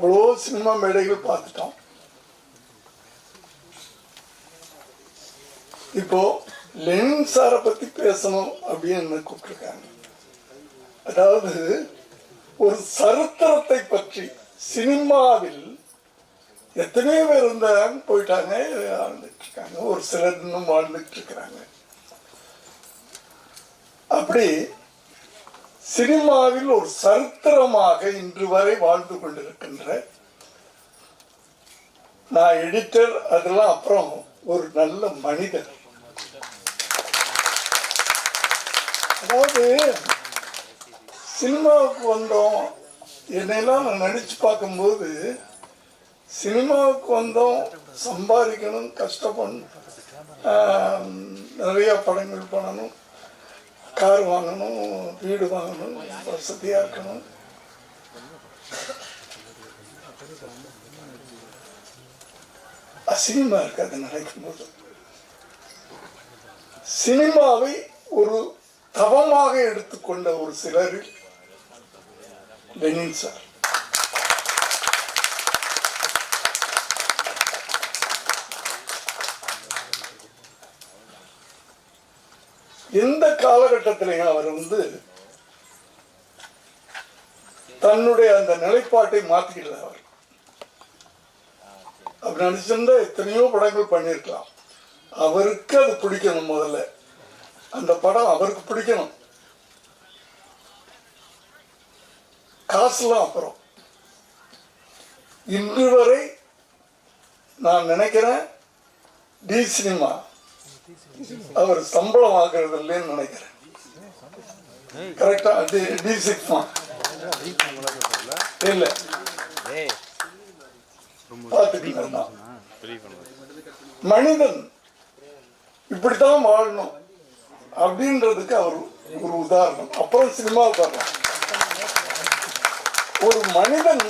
இவ்வளோ சினிமா மேடைகள் பார்த்துட்டோம். இப்போ லெனின் சாரை பத்தி பேசணும் அப்படின்னு என்ன கூப்பிட்டுருக்காங்க. அதாவது ஒரு சரித்திரத்தை பற்றி சினிமாவில் எத்தனையோ பேர் இருந்தாங்க போயிட்டாங்க வாழ்ந்துட்டு இருக்காங்க ஒரு சிலர் இன்னும் வாழ்ந்துட்டு இருக்கிறாங்க அப்படி சினிமாவில் ஒரு சரித்திரமாக இன்று வரை வாழ்ந்து கொண்டிருக்கின்ற நான் எடிட்டர் அதெல்லாம் அப்புறம் ஒரு நல்ல மனிதர். அதாவது சினிமாவுக்கு வந்தோம். என்னையெல்லாம் நான் நினைச்சு பார்க்கும்போது சினிமாவுக்கு வந்தோம் சம்பாதிக்கணும் கஷ்டப்படணும் நிறையா நிறைய படங்கள் பண்ணணும். கார் வாங்கணும் வீடு வாங்கணும் வசதியாக இருக்கணும். அசிங்கமாக இருக்கு அது நினைக்கும் போது சினிமாவை ஒரு தவமாக எடுத்துக்கொண்ட ஒரு சிலர் லெனின் சார். எந்த காலகட்டத்திலையும் அவர் வந்து தன்னுடைய அந்த நிலைப்பாட்டை மாற்றிக்கல அவர். அப்படி நினைச்சிருந்தா எத்தனையோ படங்கள் பண்ணியிருக்கலாம். அவருக்கு அது பிடிக்கணும் முதல்ல. அந்த படம் அவருக்கு பிடிக்கணும். காசுலாம் அப்புறம். இன்று வரை நான் நினைக்கிறேன் டி சினிமா அவர் சம்பளம் வாங்குறது இல்லைன்னு நினைக்கிறேன். கரெக்டா டி டி சினிமா இல்ல. மனிதன் இப்படித்தான் வாழணும் அப்படின்றதுக்கு அவர் ஒரு உதாரணம். அப்புறம் சினிமா வரலாம் ஒரு மனிதன்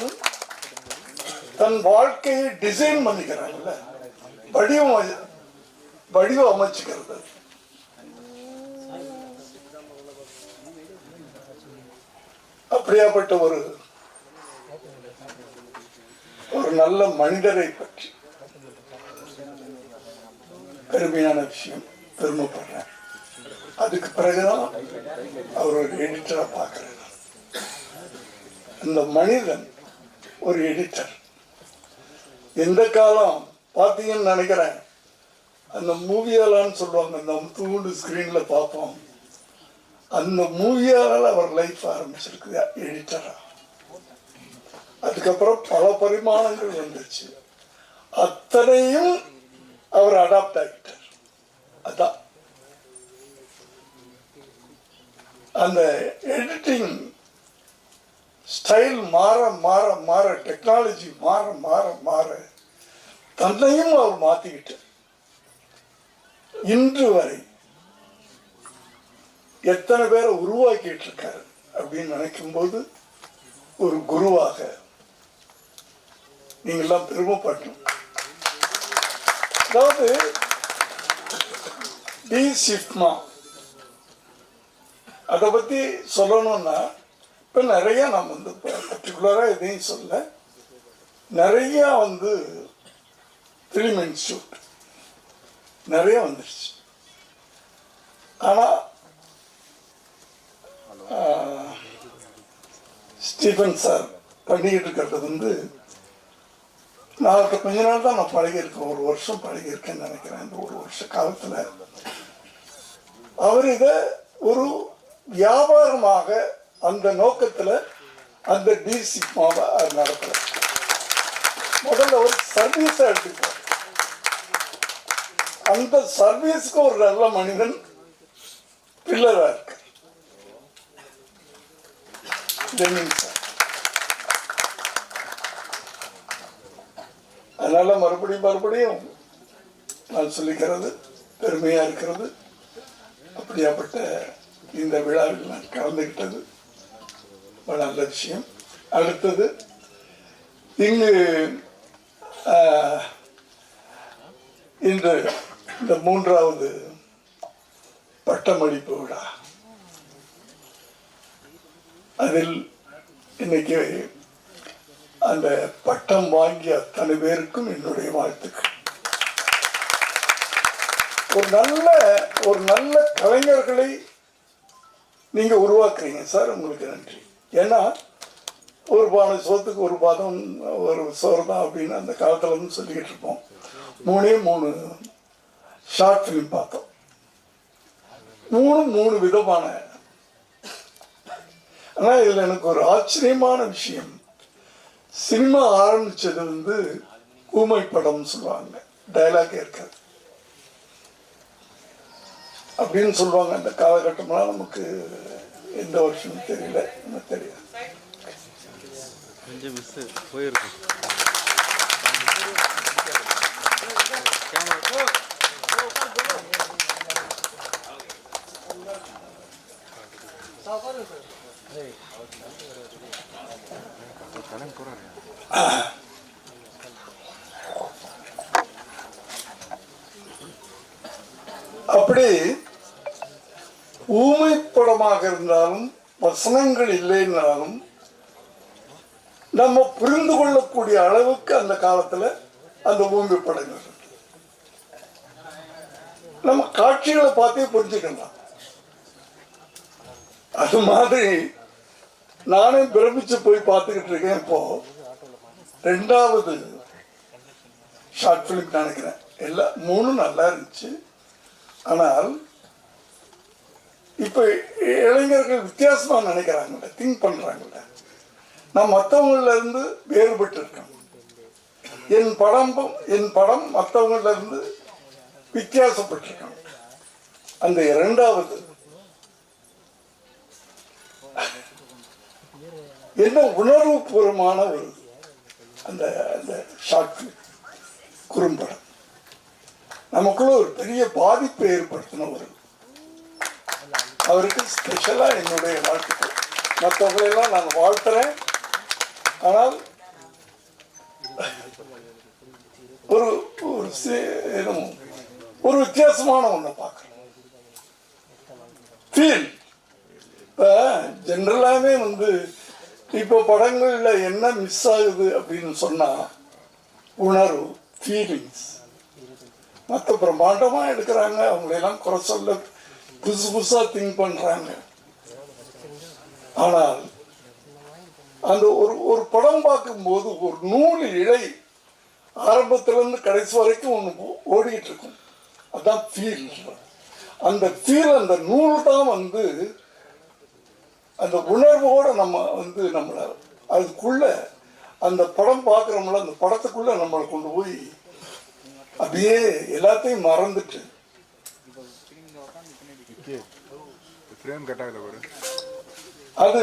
தன் வாழ்க்கையை டிசைன் பண்ணிக்கிறாங்கல்ல வடிவம் வடிவம் அமைச்சுக்கிறது. அப்படியாப்பட்ட ஒரு ஒரு நல்ல மனிதரை பற்றி பெருமையான விஷயம் பெருமைப்படுறேன் அதுக்கு பிறகுதான் அவர் ஒரு எடிட்டரா பார்க்கிறார். இந்த மனிதன் ஒரு எடிட்டர் எந்த காலம்? பார்த்தீங்கன்னு நினைக்கிறேன். அந்த மூவியாலான்னு சொல்லுவாங்க அந்த தூண்டு ஸ்க்ரீனில் பார்ப்போம். அந்த மூவியால் அவர் லைஃப் ஆரம்பிச்சிருக்குது எடிட்டராக அதுக்கப்புறம் பல பரிமாணங்கள் வந்துச்சு. அத்தனையும் அவர் அடாப்ட் ஆகிட்டார். அதான். அந்த எடிட்டிங் ஸ்டைல் மாற மாற மாற டெக்னாலஜி மாற மாற மாற தன்னையும் அவர் மாற்றிக்கிட்டார் இன்று வரை எத்தனை பேரை உருவாக்கிட்டு இருக்காரு அப்படின்னு நினைக்கும் போது ஒரு குருவாக நீங்கெல்லாம் பெருமைப்படணும். அதாவது டி சிப்மா அதை பற்றி சொல்லணும்னா இப்போ நிறைய நான் வந்து பர்டிகுலராக எதையும் சொல்ல நிறைய வந்து ஃபிலிம் இன்ஸ்டியூட் நிறைய வந்துருச்சு. ஆனால் ஸ்டீஃபன் சார் பண்ணிக்கிட்டு இருக்கிறது வந்து நான் இப்போ கொஞ்ச நாள் தான் நான் பழகியிருக்கேன். ஒரு வருஷம் பழகியிருக்கேன்னு நினைக்கிறேன். இந்த ஒரு வருஷ காலத்தில். அவர் இதை ஒரு வியாபாரமாக அந்த நோக்கத்தில் அந்த டிசிமாவை அவர் நடத்துகிறார் முதல்ல ஒரு சர்வீஸாக எடுத்துக்கிறார் அந்த சர்வீஸ்க்கு ஒரு நல்ல மனிதன் பில்லராக இருக்கு. சார். அதனால மறுபடியும் மறுபடியும் நான் சொல்லிக்கிறது பெருமையா இருக்கிறது. அப்படியாப்பட்ட இந்த விழாவில் நான் கலந்துகிட்டது. ஒரு நல்ல விஷயம். அடுத்தது இங்கு இன்று இந்த மூன்றாவது பட்டமளிப்பு விழா. அதில் இன்னைக்கு அந்த பட்டம் வாங்கிய அத்தனை பேருக்கும் என்னுடைய வாழ்த்துக்கள். ஒரு நல்ல ஒரு நல்ல கலைஞர்களை நீங்க உருவாக்குறீங்க. சார் உங்களுக்கு நன்றி. ஏன்னா ஒரு பானை சோத்துக்கு ஒரு பாதம் ஒரு சோறு தான் அப்படின்னு அந்த காலத்துல வந்து சொல்லிக்கிட்டு இருப்போம். மூணே மூணு ஷார்ட் ஃபிலிம் பார்த்தோம். மூணு மூணு விதமான. ஆனா இதுல எனக்கு ஒரு ஆச்சரியமான விஷயம். சினிமா ஆரம்பிச்சது வந்து ஊமை படம்னு சொல்லுவாங்க. டயலாக் இருக்காது அப்படின்னு சொல்லுவாங்க. அந்த காலகட்டம்லாம் நமக்கு எந்த வருஷம் தெரியல. எனக்கு தெரியாது. போயிருக்கும் அப்படி ஊமைப்படமாக இருந்தாலும் வசனங்கள் இல்லைன்னாலும் நம்ம புரிந்து கொள்ளக்கூடிய அளவுக்கு அந்த காலத்துல அந்த ஊமைப்படங்கள் நம்ம காட்சிகளை பார்த்தே புரிஞ்சுக்கலாம் அது மாதிரி நானே பிரமிச்சு போய் பார்த்துக்கிட்டு இருக்கேன் இப்போ. ரெண்டாவது ஷார்ட் ஃபிலிம் நினைக்கிறேன். எல்லாம் மூணும் நல்லா இருந்துச்சு. ஆனால் இப்ப இளைஞர்கள் வித்தியாசமா நினைக்கிறாங்கல்ல திங்க் பண்றாங்கல்ல. நான் மற்றவங்கள இருந்து வேறுபட்டு இருக்கேன் என் படம் என் படம் மற்றவங்கள இருந்து வித்தியாசப்பட்டிருக்கேன். அந்த இரண்டாவது என்ன உணர்வு பூர்வமான ஒரு அந்த அந்த ஷார்ட் குறும்படம். நமக்குள்ள ஒரு பெரிய பாதிப்பை ஏற்படுத்தின ஒரு அவருக்கு ஸ்பெஷலாக என்னுடைய வாழ்த்துக்கள். மற்றவர்களெல்லாம் நான் வாழ்த்துறேன். ஆனால் ஒரு ஒரு ஒரு வித்தியாசமான ஒன்றை பார்க்குறேன் ஃபீல் இப்போ ஜென்ரலாகவே வந்து இப்போ படங்களில் என்ன மிஸ் ஆகுது அப்படின்னு சொன்னால் உணர்வு ஃபீலிங்ஸ் மற்ற பிரம்மாண்டமாக எடுக்கிறாங்க அவங்களெல்லாம் குறை சொல்ல புதுசு புதுசாக திங்க் பண்ணுறாங்க ஆனால் அந்த ஒரு ஒரு படம் பார்க்கும்போது ஒரு நூல் இழை ஆரம்பத்திலேருந்து கடைசி வரைக்கும் ஒன்று ஓடிட்டு இருக்கும். அதான் ஃபீல் அந்த ஃபீல் அந்த நூல் தான் வந்து அந்த உணர்வோட நம்ம வந்து நம்மளை அதுக்குள்ள அந்த படம் பார்க்குறோம்ல அந்த படத்துக்குள்ள நம்மளை கொண்டு போய் அப்படியே எல்லாத்தையும் மறந்துட்டு. அது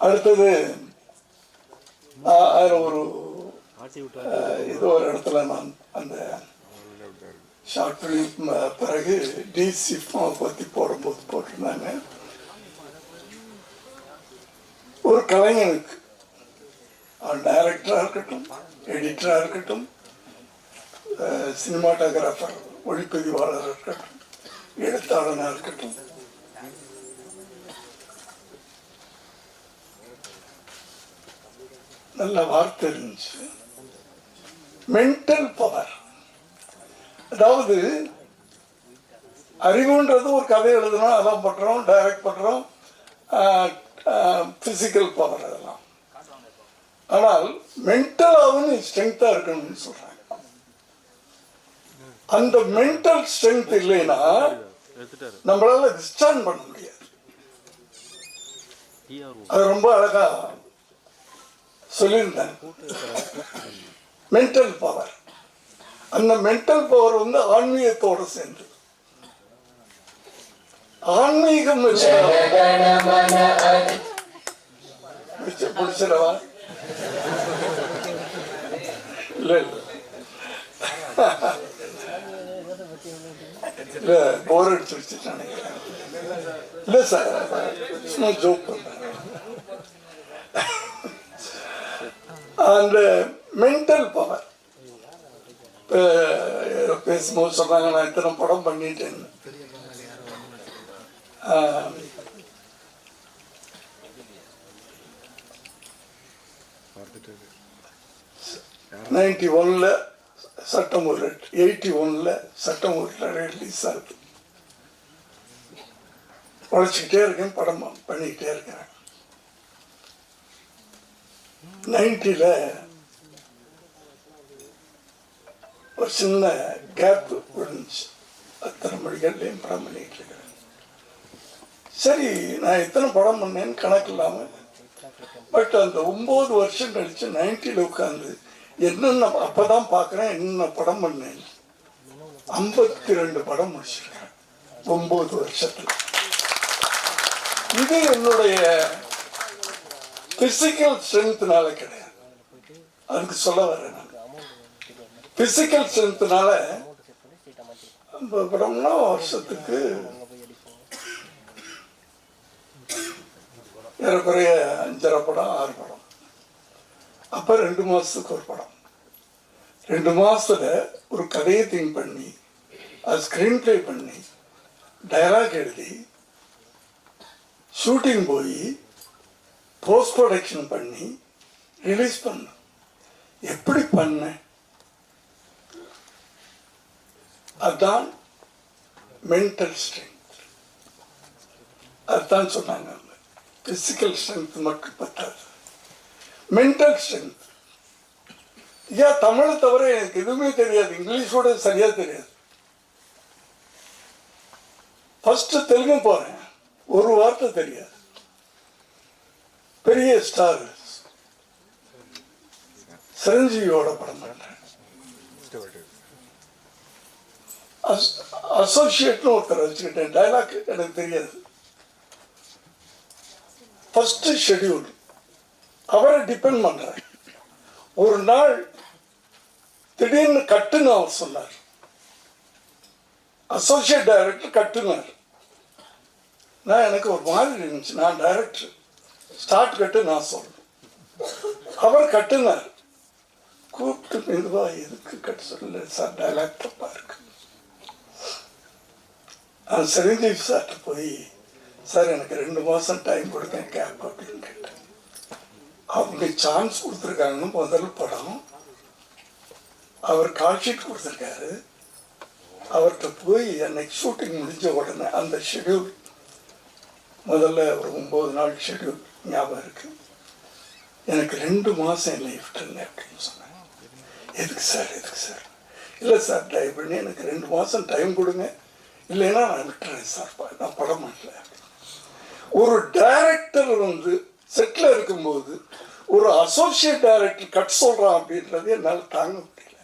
அடுத்தது அதுல ஒரு இது ஒரு இடத்துல நான் அந்த ஷார்ட் பிறகு டிசி பற்றி போடும்போது போட்டிருந்தாங்க. ஒரு கலைஞனுக்கு டைரக்டராக இருக்கட்டும் எடிட்டராக இருக்கட்டும் சினிமாட்டோகிராஃபர் ஒளிப்பதிவாளர் இருக்கட்டும் எழுத்தாளனாக இருக்கட்டும். நல்ல வார்த்தை இருந்துச்சு. மென்டல் பவர் அதாவது அறிவுன்றது ஒரு கதை எழுதணும் அதான் பண்ணுறோம் டைரக்ட் பண்ணுறோம் ஃபிசிக்கல் பவர் அதெல்லாம். ஆனால் மென்டலாகவும் நீ ஸ்ட்ரென்த்தாக இருக்கணும்னு சொல்கிறாங்க அந்த மென்டல் ஸ்ட்ரென்த் இல்லைன்னா நம்மளால டிஸ்டார்ன் பண்ண முடியாது. அது ரொம்ப அழகா சொல்லியிருந்தாங்க மென்டல் பவர் அந்த மென்டல் பவர் வந்து ஆன்மீகத்தோட சேர்ந்து. ஆன்மீகம் பிடிச்சிடவா இல்ல இல்லை. இல்ல போர் அடிச்சு வச்சுட்டு நினைக்கிறேன். இல்லை சார். சும்மா ஜோக் பண்றேன் அந்த மென்டல் பவர் பேசும்போது சொன்னாங்க நான் இத்தனை படம் பண்ணிட்டேன் பார்த்துட்டு நைன்டி ஒன்ல சட்டம் ஒரு எயிட்டி ஒன்ல சட்டம் ஒரு ரிலீஸ் ஆகுது உழைச்சிக்கிட்டே இருக்கேன் படம் பண்ணிக்கிட்டே இருக்கிறேன். நைன்டில ஒரு சின்ன கேப் விழுந்துச்சு. அத்தனை மொழிகள்லையும் படம் பண்ணிக்கிட்டு இருக்கேன். சரி நான் எத்தனை படம் பண்ணேன்னு கணக்கு இல்லாமல் பட் அந்த ஒம்பது வருஷம் கழிச்சு நைன்டியில் உட்காந்து என்னென்ன அப்போ தான் பார்க்குறேன் என்னென்ன படம் பண்ணேன். ஐம்பத்தி ரெண்டு படம் முடிச்சிருக்கேன் ஒம்பது வருஷத்தில். இது என்னுடைய பிசிக்கல் ஸ்ட்ரென்த்னால கிடையாது. அதுக்கு சொல்ல வரேன் நான். பிசிக்கல் ஸ்ட்ரென்த்னால படம்னா வருஷத்துக்கு ஏறக்குறைய அஞ்சரை படம் ஆறு படம். அப்போ ரெண்டு மாதத்துக்கு ஒரு படம். ரெண்டு மாதத்தில் ஒரு கதையை திங்க் பண்ணி அது ஸ்க்ரீன் ப்ளே பண்ணி டயலாக் எழுதி ஷூட்டிங் போய் போஸ்ட் ப்ரொடக்ஷன் பண்ணி ரிலீஸ் பண்ண. எப்படி பண்ணேன் அதுதான் மென்டல் ஸ்ட்ரென்த் அதுதான் சொன்னாங்க பிசிக்கல் ஸ்ட்ரென்த் மட்டும் பத்தாது. மென்டல் ஸ்ட்ரென்த் ஏன் தமிழை தவிர எனக்கு எதுவுமே தெரியாது. இங்கிலீஷோட சரியா தெரியாது. ஃபர்ஸ்ட் தெலுங்கு போறேன். ஒரு வார்த்தை தெரியாது. பெரிய ஸ்டார் சிரஞ்சீவியோட படம் பண்றேன். அசோசியேட்னு ஒருத்தர் வச்சுக்கிட்டேன். டைலாக் எனக்கு தெரியாது. ஃபஸ்ட்டு ஷெட்யூல் அவரை டிபெண்ட் பண்றேன் ஒரு நாள் திடீர்னு கட்டுன்னு அவர் சொன்னார். அசோசியேட் டைரக்டர் கட்டுனார். நான் எனக்கு ஒரு மாதிரி இருந்துச்சு. நான் டைரக்டர் ஸ்டார்ட் கட்டு நான் சொல்லணும். அவர் கட்டுனார். கூப்பிட்டு மெதுவா எதுக்கு கட்டு சொல்லல? சார் டைலாக் தப்பா இருக்கு. நான் சிரஞ்சீவி சார்ட்ட போய் சார் எனக்கு ரெண்டு மாதம் டைம் கொடுங்க கேப் அப்படின்னு கேட்டேன். அவங்க சான்ஸ் கொடுத்துருக்காங்கன்னு முதல் படம். அவர் கால்ஷீட் கொடுத்துருக்காரு. அவர்கிட்ட போய் அன்னைக்கு ஷூட்டிங் முடிஞ்ச உடனே அந்த ஷெட்யூல் முதல்ல ஒரு ஒம்பது நாள் ஷெட்யூல் ஞாபகம் இருக்கு. எனக்கு ரெண்டு மாதம் என்னை விட்டுருங்க அப்படின்னு சொன்னேன் எதுக்கு சார் எதுக்கு சார்? இல்லை சார் டைம் பண்ணி எனக்கு ரெண்டு மாதம் டைம் கொடுங்க. இல்லைன்னா நான் விட்டுறேன் சார் நான் படம் பண்ணல. ஒரு டைரக்டர் வந்து செட்டில் இருக்கும்போது ஒரு அசோசியேட் டைரக்டர் கட் சொல்கிறான் அப்படின்றது என்னால் தாங்க முடியல.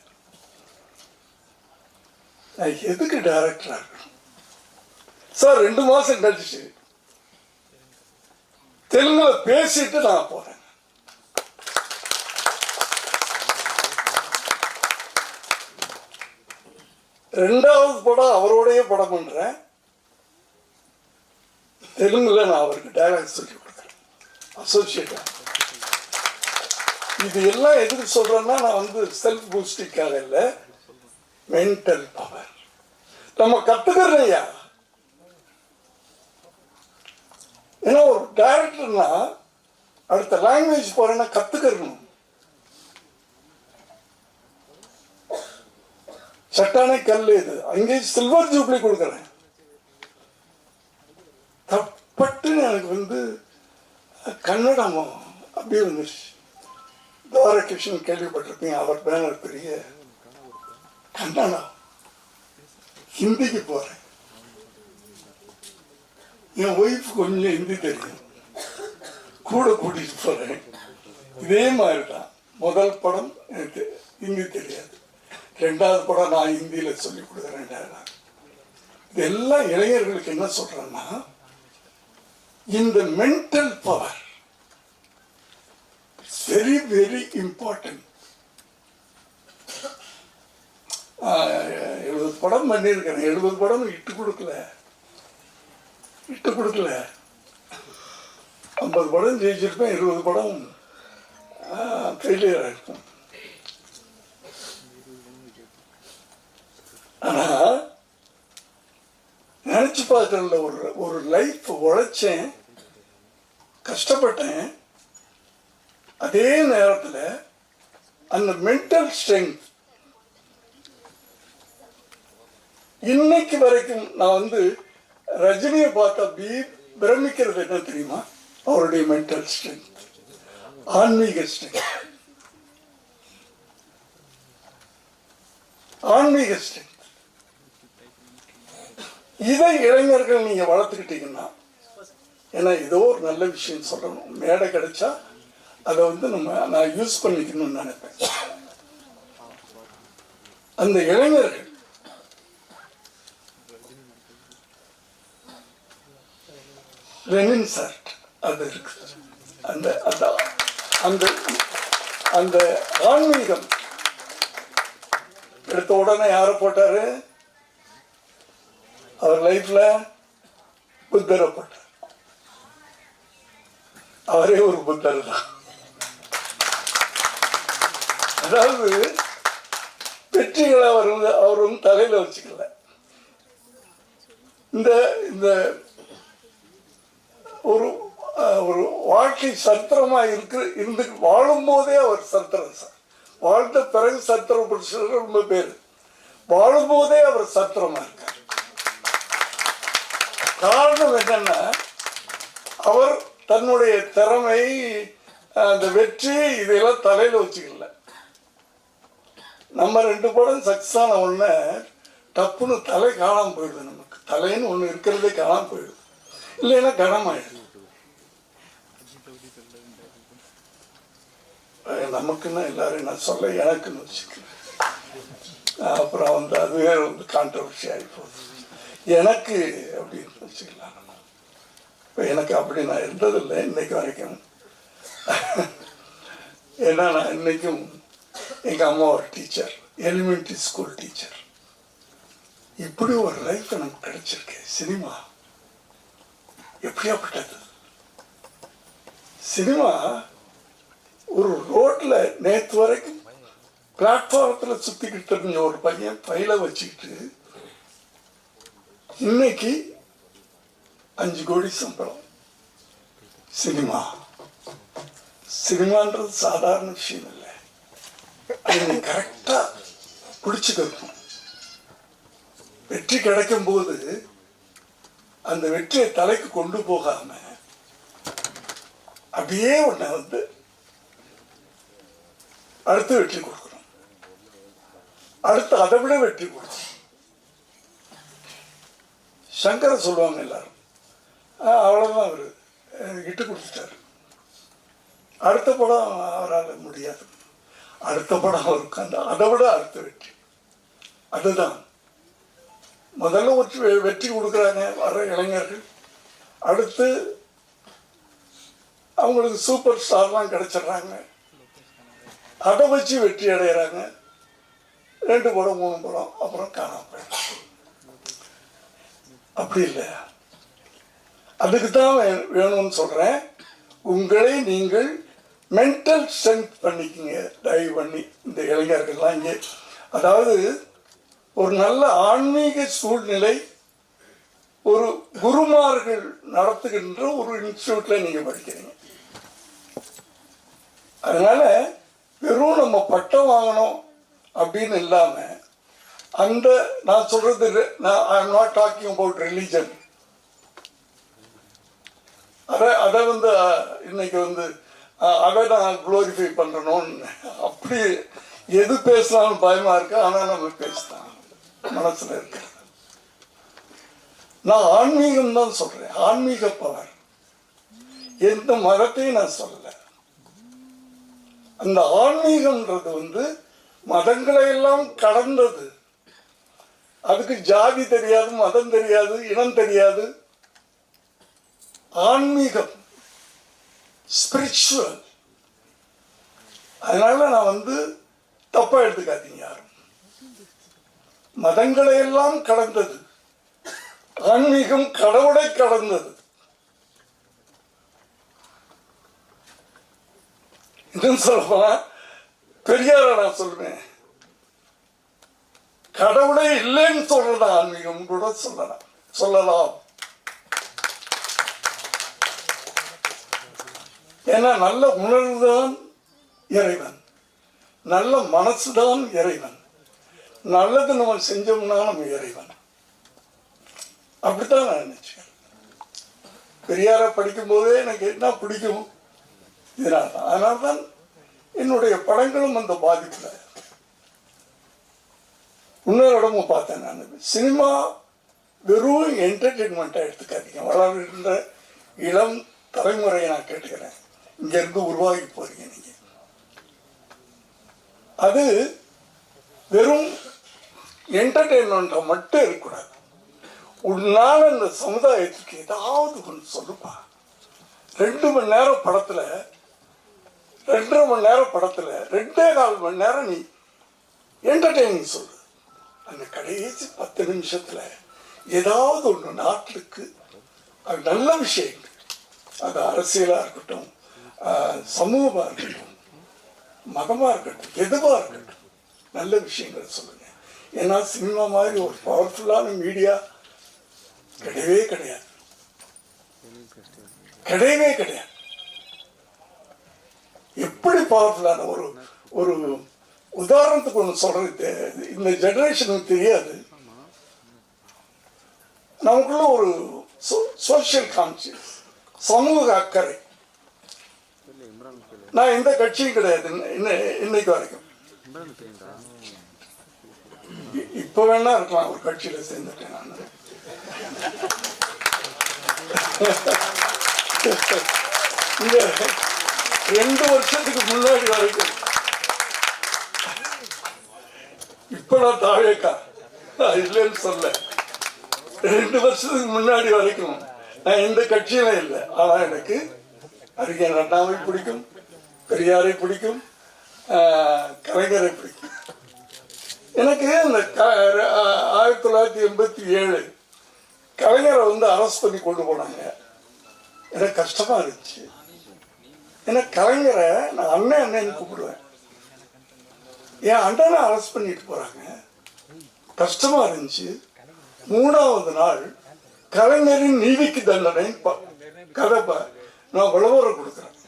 நான் எதுக்கு டைரக்டரா சார் ரெண்டு மாதம் கழிச்சு தெலுங்குல பேசிட்டு நான் போகிறேன் ரெண்டாவது படம் அவரோடைய படம் பண்ணுறேன் தெலுங்குல நான் அவருக்கு டைலாக் சொல்லி கொடுக்குறேன் அசோசியேட்டா இது எல்லாம் எதுக்கு சொல்றேன்னா நான் வந்து செல்ஃப் பூஸ்டிக்காக இல்லை மென்டல் பவர் நம்ம கத்துக்கிறோம் ஐயா ஏன்னா ஒரு டைரக்டர்னா அடுத்த லாங்குவேஜ் போறேன்னா கத்துக்கிறணும். சட்டானே கல் இது. அங்கேயும் சில்வர் ஜூப்ளி கொடுக்குறேன் தப்பட்டுன்னு எனக்கு வந்து கன்னடமும் அப்படியே வந்துருச்சு. துவாரகிருஷ்ணன் கேள்விப்பட்டிருப்பீங்க அவர் பேனர் பெரிய கன்னடம். ஹிந்திக்கு போறேன். என் ஒய்ஃப் கொஞ்சம் ஹிந்தி தெரியும். கூட கூட்டிட்டு போறேன். இதே மாதிரி தான் முதல் படம் எனக்கு ஹிந்தி தெரியாது. ரெண்டாவது படம் நான் ஹிந்தியில சொல்லி கொடுக்குறேன் இதெல்லாம் இளைஞர்களுக்கு என்ன சொல்றேன்னா இந்த mental power very very important எழுபது படம் பண்ணியிருக்கேன். எழுபது படம் இட்டு கொடுக்கல. இட்டு கொடுக்கல. ஐம்பது படம் ஜெயிச்சிருப்பேன் இருபது படம் ஃபெயிலியர் ஆகிருக்கும் ஆனால் நினச்சி பார்க்கறதுல ஒரு ஒரு லைஃப் உழைச்சேன் கஷ்டப்பட்டேன் அதே நேரத்தில் அந்த மென்டல் ஸ்ட்ரென்த் இன்னைக்கு வரைக்கும் நான் வந்து ரஜினியை பார்த்தா பி பிரமிக்கிறது என்ன தெரியுமா? அவருடைய மென்டல் ஸ்ட்ரென்த் ஆன்மீக ஸ்ட்ரென்த் ஆன்மீக ஸ்ட்ரென்த் இதை இளைஞர்கள் நீங்க வளர்த்துக்கிட்டீங்கன்னா ஏன்னா ஏதோ ஒரு நல்ல விஷயம் சொல்லணும். மேடை கிடைச்சா அதை வந்து நம்ம நான் யூஸ் பண்ணிக்கணும்னு நினைப்பேன். அந்த இளைஞர்கள் லெனின் சார் அது இருக்கு அந்த அந்த அந்த அந்த ஆன்மீகம் எடுத்த உடனே யாரை போட்டாரு? அவர் லைஃப்ல புத்தரை போட்டார். அவரே ஒரு புத்தர் தான். அதாவது வெற்றிகளை அவர் வந்து அவர் வந்து தலையில வச்சுக்கல. இந்த இந்த ஒரு ஒரு வாழ்க்கை சத்திரமா இருக்கு இருந்து வாழும் போதே அவர் சத்திரம் சார். வாழ்ந்த பிறகு சத்திரம் பிடிச்சது ரொம்ப பேர். வாழும் போதே அவர் சத்திரமா இருக்கார். காரணம் என்னன்னா அவர் தன்னுடைய திறமை அந்த வெற்றி இதையெல்லாம் தலையில வச்சுக்கல. நம்ம ரெண்டு படம் சக்சஸ் ஆன உடனே டப்புன்னு தலை காணாமல் போயிடுது நமக்கு. தலைன்னு ஒன்று இருக்கிறதே காணாம போயிடுது. இல்லைன்னா கனமாயிடுது. நமக்குன்னா எல்லாரும் நான் சொல்ல எனக்குன்னு வச்சுக்கிறேன் அப்புறம் வந்து அதுவே வந்து கான்ட்ரவர்சி ஆகி போகுது. எனக்கு அப்படின்னு வச்சுக்கலாம். இப்போ எனக்கு அப்படி நான் இருந்ததில்லை இன்னைக்கு வரைக்கும். ஏன்னா நான் இன்னைக்கும் எங்கள் அம்மா ஒரு டீச்சர் எலிமெண்ட்ரி ஸ்கூல் டீச்சர் இப்படி ஒரு லைஃப் எனக்கு கிடைச்சிருக்கு. சினிமா எப்படியாப்பட்டது? சினிமா ஒரு ரோட்ல நேற்று வரைக்கும் பிளாட்ஃபாரத்தில் சுத்திக்கிட்டு இருந்த ஒரு பையன் பையில வச்சுக்கிட்டு இன்னைக்கு அஞ்சு கோடி சம்பளம். சினிமா. சினிமான்றது சாதாரண விஷயம் இல்லை. அது கரெக்டாக கரெக்டா பிடிச்சுக்கணும். வெற்றி கிடைக்கும் போது அந்த வெற்றியை தலைக்கு கொண்டு போகாம அப்படியே உன்னை வந்து அடுத்து வெற்றி கொடுக்கணும். அடுத்து அதை விட வெற்றி கொடுக்கணும். சங்கர சொல்லுவாங்க எல்லாரும். அவ்வளோதான் அவ்வளவுதான் அவரு. கொடுத்துட்டார். இட்டு அடுத்த படம் அவரால் முடியாது. அடுத்த படம் உட்காந்து அதை விட அடுத்த வெற்றி அதுதான் முதல்ல ஒரு வெ- வெற்றி கொடுக்குறாங்க வர இளைஞர்கள் அடுத்து அவங்களுக்கு சூப்பர் ஸ்டார்லாம் கிடைச்சிடுறாங்க அதை வச்சு வெற்றி அடைகிறாங்க ரெண்டு படம் மூணு படம் அப்புறம் காணாம போயிடும் அப்படி இல்லை அதுக்கு தான் வே- வேணும்னு சொல்கிறேன் உங்களை நீங்கள் மென்டல் ஸ்ட்ரென்த் பண்ணிக்கிங்க தயவு பண்ணி. இந்த இளைஞர்கள்லாம் இங்கே. அதாவது ஒரு நல்ல ஆன்மீக சூழ்நிலை ஒரு குருமார்கள் நடத்துகின்ற ஒரு இன்ஸ்டியூட்டில் நீங்கள் படிக்கிறீங்க. அதனால வெறும் நம்ம பட்டம் வாங்கணும் அப்படின்னு இல்லாமல் அந்த நான் சொல்றது நான் I am not talking about religion அதை அதை வந்து இன்னைக்கு வந்து அதை நான் குளோரிஃபை பண்ணணும்னு அப்படி எது பேசலாம்னு பயமா இருக்கு ஆனா நம்ம பேசலாம் மனசுல இருக்கு. நான் ஆன்மீகம் தான் சொல்றேன். ஆன்மீக பவர். எந்த மதத்தையும் நான் சொல்லல. அந்த ஆன்மீகம்ன்றது வந்து மதங்களை எல்லாம் கடந்தது. அதுக்கு ஜாதி தெரியாது மதம் தெரியாது இனம் தெரியாது. ஆன்மீகம். ஸ்பிரிச்சுவல் அதனால நான் வந்து தப்பா எடுத்துக்காதீங்க யாரும். மதங்களை எல்லாம் கடந்தது. ஆன்மீகம் கடவுளை கடந்தது. இன்னும் சொல்லப்போனா பெரியார நான் சொல்லுவேன் கடவுளே இல்லைன்னு சொல்றதா ஆன்மீகம் கூட சொல்லலாம். சொல்லலாம். ஏன்னா நல்ல உணர்வுதான் இறைவன். நல்ல மனசு தான் இறைவன். நல்லது நம்ம செஞ்சோம்னா நம்ம இறைவன். அப்படித்தான் நான் நினைச்சேன். பெரியாரை படிக்கும்போதே எனக்கு என்ன பிடிக்கும்? இதனால் தான் அதனால தான் என்னுடைய படங்களும் அந்த பாதிப்பில் இன்னொரு இடமும் பார்த்தேன் நான். சினிமா வெறும் என்டர்டெயின்மெண்ட்டாக எடுத்துக்காதீங்க. வளர்கின்ற இளம் தலைமுறையை நான் கேட்டுக்கிறேன். இங்கேருந்து உருவாகி போறீங்க நீங்கள் அது வெறும் என்டர்டெயின்மெண்ட்டை மட்டும் இருக்கக்கூடாது. உன்னால இந்த சமுதாயத்துக்கு ஏதாவது ஒன்று சொல்லுப்பா. ரெண்டு மணி நேரம் படத்தில் ரெண்டரை மணி நேரம் படத்தில் ரெண்டே கால் மணி நேரம் நீ என்டர்டெய்னிங் சொல்லு. அந்த கடைசி பத்து நிமிஷத்தில் ஏதாவது ஒன்று நாட்டுக்கு அது நல்ல விஷயங்கள். அது அரசியலாக இருக்கட்டும் சமூகமாக இருக்கட்டும் மதமாக இருக்கட்டும் எதுவாக இருக்கட்டும் நல்ல விஷயங்கள் சொல்லுங்க. ஏன்னா சினிமா மாதிரி ஒரு பவர்ஃபுல்லான மீடியா கிடையவே கிடையாது. கிடையவே கிடையாது. எப்படி பவர்ஃபுல்லான ஒரு ஒரு உதாரணத்துக்கு ஒன்று சொல்றது இந்த ஜெனரேஷனுக்கு தெரியாது. நமக்குள்ள ஒரு சோஷியல் கான்சியஸ் சமூக அக்கறை. நான் எந்த கட்சியும் கிடையாது. இன்னைக்கு வரைக்கும். இப்ப வேணா இருக்கலாம் ஒரு கட்சியில சேர்ந்துட்டேன் நான். இங்க ரெண்டு வருஷத்துக்கு முன்னாடி வரைக்கும். இப்ப நான் தாவேக்கா. இல்லைன்னு சொல்ல. ரெண்டு வருஷத்துக்கு முன்னாடி வரைக்கும் நான் எந்த கட்சியிலும் இல்லை. ஆனா எனக்கு அறிஞர் அண்ணாவை பிடிக்கும். பெரியாரை பிடிக்கும் கலைஞரை பிடிக்கும். எனக்கு இந்த க- ஆயிரத்தி தொள்ளாயிரத்தி எண்பத்தி ஏழு கலைஞரை வந்து அரெஸ்ட் பண்ணி கொண்டு போனாங்க. எனக்கு கஷ்டமா இருந்துச்சு. ஏன்னா கலைஞரை நான் அண்ணன் அண்ணன் கூப்பிடுவேன். என் அண்ணனை அரெஸ்ட் பண்ணிட்டு போறாங்க. கஷ்டமா இருந்துச்சு. மூணாவது நாள் கலைஞரின் நீதிக்கு தண்டனை கதை ப- நான் விளம்பரம் கொடுக்குறேன்.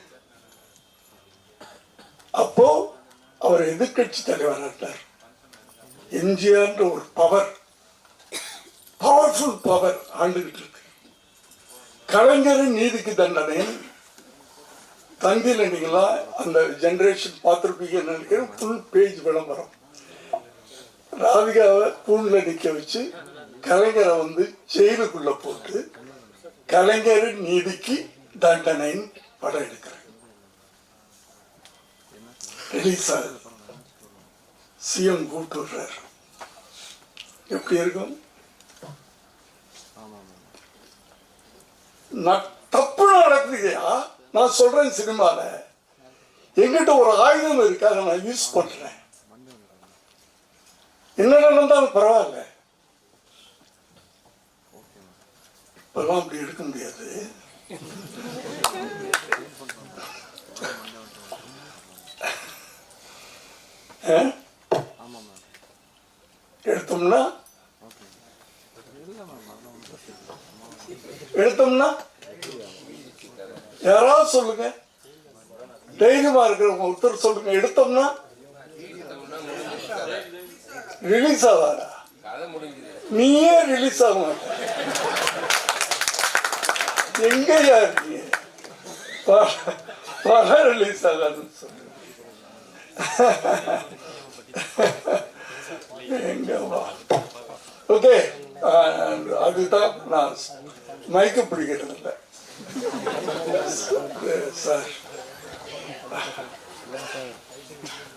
அப்போ அவர் எதிர்க்கட்சி தலைவராட்டார் எம்ஜிஆர்ன்ற ஒரு பவர் பவர்ஃபுல் பவர் ஆண்டுகிட்டு இருக்கு. கலைஞரின் நீதிக்கு தண்டனை தந்தியில் நீங்களா அந்த ஜென்ரேஷன் பார்த்துருப்பீங்க நினைக்கிறேன். ஃபுல் பேஜ் விளம்பரம். ராதிகாவை தூணில் நிற்க வச்சு கலைஞரை வந்து ஜெயிலுக்குள்ள போட்டு கலைஞரின் நீதிக்கு தண்டனைன்னு படம் எடுக்கிறேன் ரிலீஸ் சிஎம் கூப்பிட்டு விடுறாரு எப்படி இருக்கும் நான் தப்பு நடக்குதுயா? நான் சொல்றேன் சினிமால. எங்கிட்ட ஒரு ஆயுதம் இருக்காக நான் யூஸ் பண்றேன். என்ன நடந்தாலும் பரவாயில்ல. இப்பெல்லாம் அப்படி எடுக்க முடியாது. எடுத்தோம்னா? எடுத்தோம்னா? யாராவது சொல்லுங்க. தைரியமா இருக்கிறவங்க ஒருத்தர் சொல்லுங்க. எடுத்தோம்னா? ரிலீஸ் ஆவாரா? நீயே ரிலீஸ் ஆக மாட்ட. எங்கயா இருக்கீங்க ரிலீஸ் ஆகாதுன்னு சொல்லு. எங்க வா ஓகே அதுதான் நான் மயக்க பிடிக்கிறது இல்லை. சார்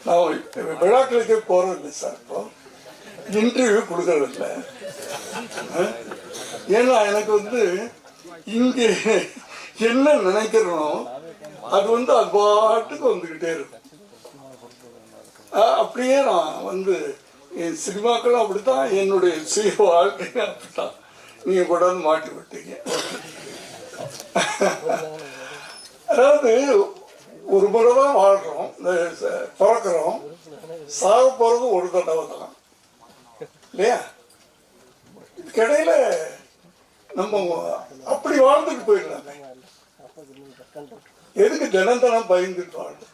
நான் விழாக்களுக்கே போகிறது சார் இப்போ. இன்டர்வியூ கொடுக்கறது இல்லை. ஏன்னா எனக்கு வந்து இங்கே என்ன நினைக்கிறனோ அது வந்து அது பாட்டுக்கு வந்துக்கிட்டே இருக்கும். அப்படியே நான் வந்து என் சினிமாக்களும் அப்படித்தான் என்னுடைய சுய வாழ்க்கையும் அப்படித்தான். நீங்கள் கூட மாட்டி விட்டீங்க. அதாவது ஒரு முறை தான் வாழ்கிறோம் இந்த பிறக்கிறோம். சாக போகிறது ஒரு தடவை தான். இல்லையா? இதுக்கிடையில நம்ம அப்படி வாழ்ந்துட்டு போயிடலாமே. எதுக்கு தினம் தினம் பயந்துட்டு வாழணும்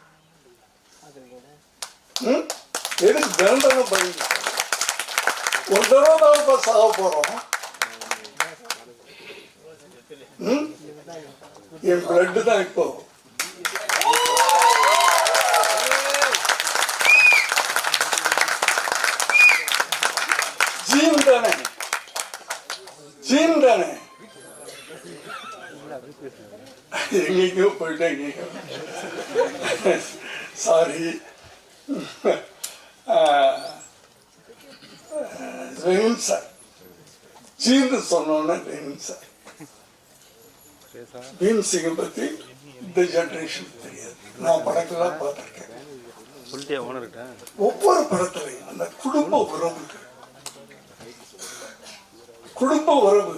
எதுக்கு தினந்தனம் பயந்து ஒரு தடவை தான் இப்ப சாக போறோம். ம்? என் பிளட் தான் இப்போ. ஜீன் தானே? ஜீன் தானே? எங்கேயோ போயிட்டேன் சாரி. சொன்னோன்னே சார் பேசா பீம் சிங்கை பற்றி இந்த ஜென்ரேஷன் தெரியாது. நான் படங்கள்லாம் பார்த்துருக்கேன். ஒவ்வொரு படத்துலையும் அந்த குடும்ப உறவு. குடும்ப உறவு.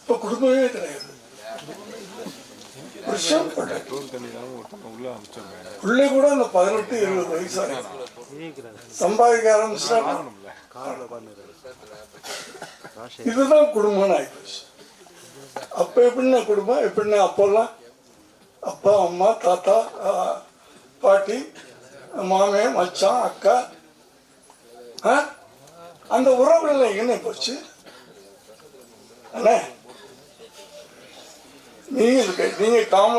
இப்ப குடும்பமே கிடையாது. உள்ள பிள்ளை கூட அந்த பதினெட்டு இருபது விஜய்க்கிறாரு சம்பாதிக்க ராஷே இதுதான் குடும்பம்னு ஆயிப்போச்சு. அப்ப எப்படின்னா குடும்பம் எப்படின்னா அப்போல்லாம் அப்பா அம்மா தாத்தா பாட்டி மாமே மச்சான் அக்கா அந்த உறவுகள் எங்கே போச்சு அண்ணே நீங்க இருக்க- நீங்க காம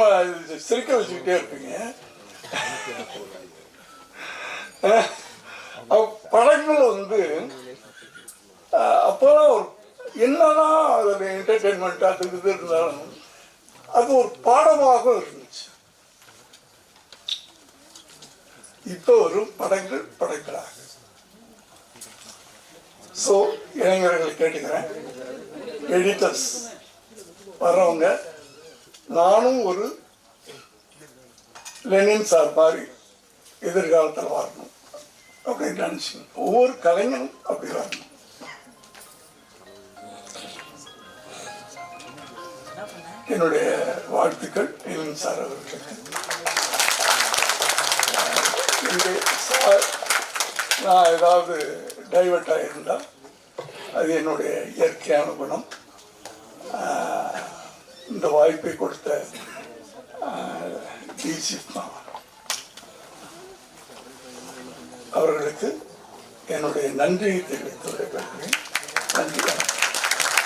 சிரிக்க வச்சுக்கிட்டே இருப்பீங்க. படங்கள் வந்து அப்போதான் ஒரு என்னதான் அதில் என்டர்டெயின்மெண்ட்டாக இருக்குது இருந்தாலும் அது ஒரு பாடமாக இருந்துச்சு. இப்போ வரும் படங்கள் படைக்கலாக. ஸோ இளைஞர்களை கேட்டுக்கிறேன். எடிட்டர்ஸ் வர்றவங்க நானும் ஒரு லெனின் சார் மாதிரி எதிர்காலத்தில் வரணும் அப்படின்னு நினச்சி ஒவ்வொரு கலைஞனும் அப்படி வரணும். என்னுடைய வாழ்த்துக்கள் இளன் சார் அவர்களுக்கு இங்கே சார் நான் ஏதாவது டைவர்ட்டாக ஆகியிருந்தால் அது என்னுடைய இயற்கையான குணம். இந்த வாய்ப்பை கொடுத்த டிசிப்மா அவர்களுக்கு என்னுடைய நன்றியை தெரிவித்து விடைபெறுகிறேன் நன்றி